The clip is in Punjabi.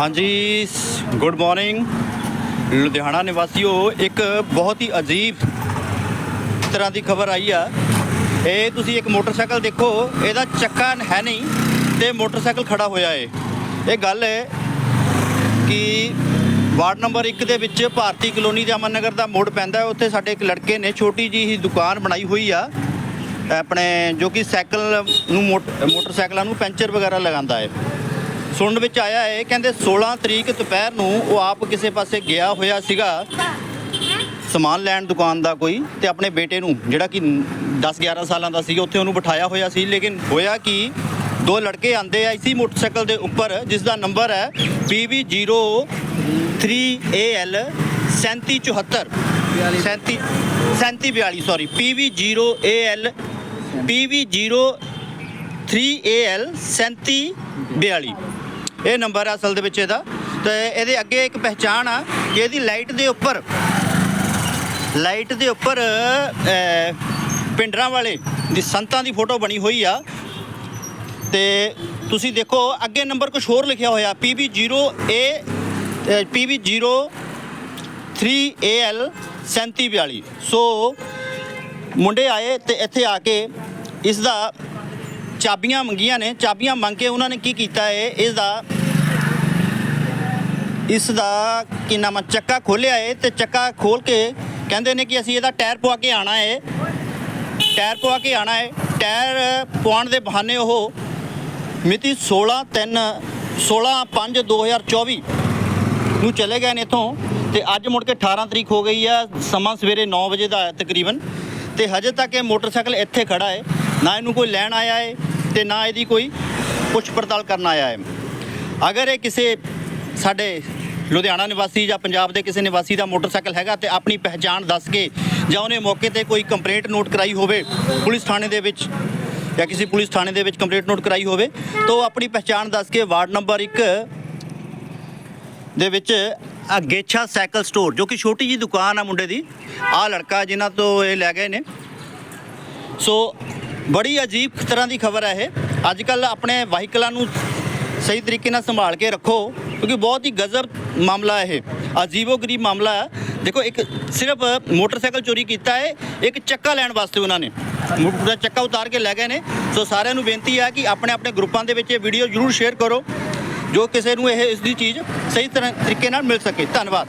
ਹਾਂਜੀ ਗੁੱਡ ਮਾਰਨਿੰਗ ਲੁਧਿਆਣਾ ਨਿਵਾਸੀਓ, ਇੱਕ ਬਹੁਤ ਹੀ ਅਜੀਬ ਤਰ੍ਹਾਂ ਦੀ ਖਬਰ ਆਈ ਆ। ਇਹ ਤੁਸੀਂ ਇੱਕ ਮੋਟਰਸਾਈਕਲ ਦੇਖੋ, ਇਹਦਾ ਚੱਕਾ ਹੈ ਨਹੀਂ ਤੇ ਮੋਟਰਸਾਈਕਲ ਖੜਾ ਹੋਇਆ ਏ। ਇਹ ਗੱਲ ਹੈ ਕਿ ਵਾਰਡ ਨੰਬਰ 1 ਦੇ ਵਿੱਚ ਭਾਰਤੀ ਕਲੋਨੀ ਦੇ ਅਮਨ ਨਗਰ ਦਾ ਮੋੜ ਪੈਂਦਾ ਉੱਥੇ ਸਾਡੇ ਇੱਕ ਲੜਕੇ ਨੇ ਛੋਟੀ ਜੀ ਹੀ ਦੁਕਾਨ ਬਣਾਈ ਹੋਈ ਆ। ਆਪਣੇ ਜੋ ਕਿ ਸਾਈਕਲ ਨੂੰ, ਮੋਟ- ਮੋਟਰਸਾਈਕਲਾਂ ਨੂੰ ਪੈਂਚਰ ਵਗੈਰਾ ਲਗਾਉਂਦਾ ਹੈ ਸੁਣਨ ਵਿੱਚ ਆਇਆ ਹੈ, ਕਹਿੰਦੇ 16 ਤਰੀਕ ਦੁਪਹਿਰ ਨੂੰ ਉਹ ਆਪ ਕਿਸੇ ਪਾਸੇ ਗਿਆ ਹੋਇਆ ਸੀਗਾ। ਸਮਾਨ ਲੈਣ ਦੁਕਾਨ ਦਾ ਕੋਈ ਤੇ ਆਪਣੇ ਬੇਟੇ ਨੂੰ, ਜਿਹੜਾ ਕਿ 10 11 ਸਾਲਾਂ ਦਾ ਸੀਗਾ, ਉੱਥੇ ਉਹਨੂੰ ਬਿਠਾਇਆ ਹੋਇਆ ਸੀ। ਲੇਕਿਨ ਹੋਇਆ ਕਿ, ਦੋ ਲੜਕੇ ਆਂਦੇ ਆ ਇਸੀ ਮੋਟਰਸਾਈਕਲ ਦੇ ਉੱਪਰ, ਜਿਸ ਦਾ ਨੰਬਰ ਹੈ PV03AL 3774 37 3742 ਸੌਰੀ PV0AL PV03AL 3742 ਇਹ ਨੰਬਰ ਹੈ ਅਸਲ ਦੇ ਵਿੱਚ ਇਹਦਾ। ਤੇ ਇਹਦੇ ਅੱਗੇ ਇੱਕ ਪਹਿਚਾਣ ਆ ਕਿ ਇਹਦੀ ਲਾਈਟ ਦੇ ਉੱਪਰ, ਲਾਈਟ ਦੇ ਉੱਪਰ ਪਿੰਡਰਾਂ ਵਾਲੇ ਦੀ ਸੰਤਾਂ ਦੀ ਫੋਟੋ ਬਣੀ ਹੋਈ ਆ। ਤੇ ਤੁਸੀਂ ਦੇਖੋ, ਅੱਗੇ ਨੰਬਰ ਕੁਝ ਹੋਰ ਲਿਖਿਆ ਹੋਇਆ PB0A PB0 3AL 3742 ਸੋ ਮੁੰਡੇ ਆਏ ਤੇ ਇੱਥੇ ਆ ਕੇ ਇਸ ਦਾ ਚਾਬੀਆਂ ਮੰਗੀਆਂ ਨੇ, ਚਾਬੀਆਂ ਮੰਗ ਕੇ ਉਹਨਾਂ ਨੇ ਕੀ ਕੀਤਾ ਹੈ ਇਸ ਦਾ ਇਸ ਦਾ ਕੀ ਨਾਮ ਚੱਕਾ ਖੋਲਿਆ ਹੈ ਤੇ ਚੱਕਾ ਖੋਲ ਕੇ ਕਹਿੰਦੇ ਨੇ ਕਿ ਅਸੀਂ ਇਹਦਾ ਟਾਇਰ ਪਵਾ ਕੇ ਆਣਾ ਹੈ ਟਾਇਰ ਪਵਾ ਕੇ ਆਣਾ ਹੈ ਟਾਇਰ ਪਵਾਉਣ ਦੇ ਬਹਾਨੇ ਉਹ ਮਿਤੀ 16 3 16 5 2024 ਨੂੰ ਚਲੇ ਗਏ ਨੇ ਇਥੋਂ ਤੇ ਅੱਜ ਮੁੜ ਕੇ 18 ਤਰੀਕ ਹੋ ਗਈ ਆ, ਸਮਾਂ ਸਵੇਰੇ 9 ਵਜੇ ਦਾ ਤਕਰੀਬਨ ਤੇ ਹਜੇ ਤੱਕ ਇਹ ਮੋਟਰਸਾਈਕਲ ਇੱਥੇ ਖੜਾ ਹੈ। ਨਾ ਇਹਨੂੰ ਕੋਈ ਲੈਣ ਆਇਆ ਹੈ। ਤੇ ਨਾ ਇਹਦੀ ਕੋਈ ਪੁੱਛ ਪੜਤਾਲ ਕਰਨ ਆਇਆ ਹੈ। ਅਗਰ ਇਹ ਕਿਸੇ ਸਾਡੇ ਲੁਧਿਆਣਾ ਨਿਵਾਸੀ ਜਾਂ ਪੰਜਾਬ ਦੇ ਕਿਸੇ ਨਿਵਾਸੀ ਦਾ ਮੋਟਰਸਾਈਕਲ ਹੈਗਾ ਤੇ ਆਪਣੀ ਪਹਿਚਾਣ ਦੱਸ ਕੇ ਜਾਂ ਉਹਨੇ ਮੌਕੇ ਤੇ ਕੋਈ ਕੰਪਲੇਂਟ ਨੋਟ ਕਰਾਈ ਹੋਵੇ ਪੁਲਿਸ ਥਾਣੇ ਦੇ ਵਿੱਚ ਜਾਂ ਕਿਸੇ ਪੁਲਿਸ ਥਾਣੇ ਦੇ ਵਿੱਚ ਕੰਪਲੇਂਟ ਨੋਟ ਕਰਾਈ ਹੋਵੇ, ਤਾਂ ਉਹ ਆਪਣੀ ਪਹਿਚਾਣ ਦੱਸ ਕੇ ਵਾਰਡ ਨੰਬਰ 1 ਦੇ ਵਿੱਚ ਅਗੇਛਾ ਸਾਈਕਲ ਸਟੋਰ, ਜੋ ਕਿ ਛੋਟੀ ਜੀ ਦੁਕਾਨ ਆ ਮੁੰਡੇ ਦੀ ਆ ਲੜਕਾ ਜਿਨ੍ਹਾਂ ਤੋਂ ਇਹ ਲੈ ਗਏ ਨੇ। ਸੋ ਬੜੀ ਅਜੀਬ ਤਰ੍ਹਾਂ ਦੀ ਖਬਰ ਹੈ ਇਹ। ਅੱਜ ਕੱਲ ਆਪਣੇ ਵਾਹੀਕਲਾਂ ਨੂੰ ਸਹੀ ਤਰੀਕੇ ਨਾਲ ਸੰਭਾਲ ਕੇ ਰੱਖੋ, ਕਿਉਂਕਿ ਬਹੁਤ ਹੀ ਗਜ਼ਬ ਮਾਮਲਾ ਹੈ ਇਹ। ਅਜੀਬੋ ਗਰੀਬ ਮਾਮਲਾ ਹੈ। ਦੇਖੋ, ਇੱਕ ਸਿਰਫ ਮੋਟਰਸਾਈਕਲ ਚੋਰੀ ਕੀਤਾ ਹੈ, ਇੱਕ ਚੱਕਾ ਲੈਣ ਵਾਸਤੇ ਉਹਨਾਂ ਨੇ। ਪੂਰਾ ਚੱਕਾ ਉਤਾਰ ਕੇ ਲੈ ਗਏ ਨੇ। ਸੋ ਸਾਰਿਆਂ ਨੂੰ ਬੇਨਤੀ ਹੈ ਕਿ ਆਪਣੇ ਆਪਣੇ ਗਰੁੱਪਾਂ ਦੇ ਵਿੱਚ ਇਹ ਵੀਡੀਓ ਜ਼ਰੂਰ ਸ਼ੇਅਰ ਕਰੋ, ਜੋ ਕਿਸੇ ਨੂੰ ਇਹ, ਇਸ ਦੀ ਚੀਜ਼ ਸਹੀ ਤਰ੍ਹਾਂ ਤਰੀਕੇ ਨਾਲ ਮਿਲ ਸਕੇ। ਧੰਨਵਾਦ।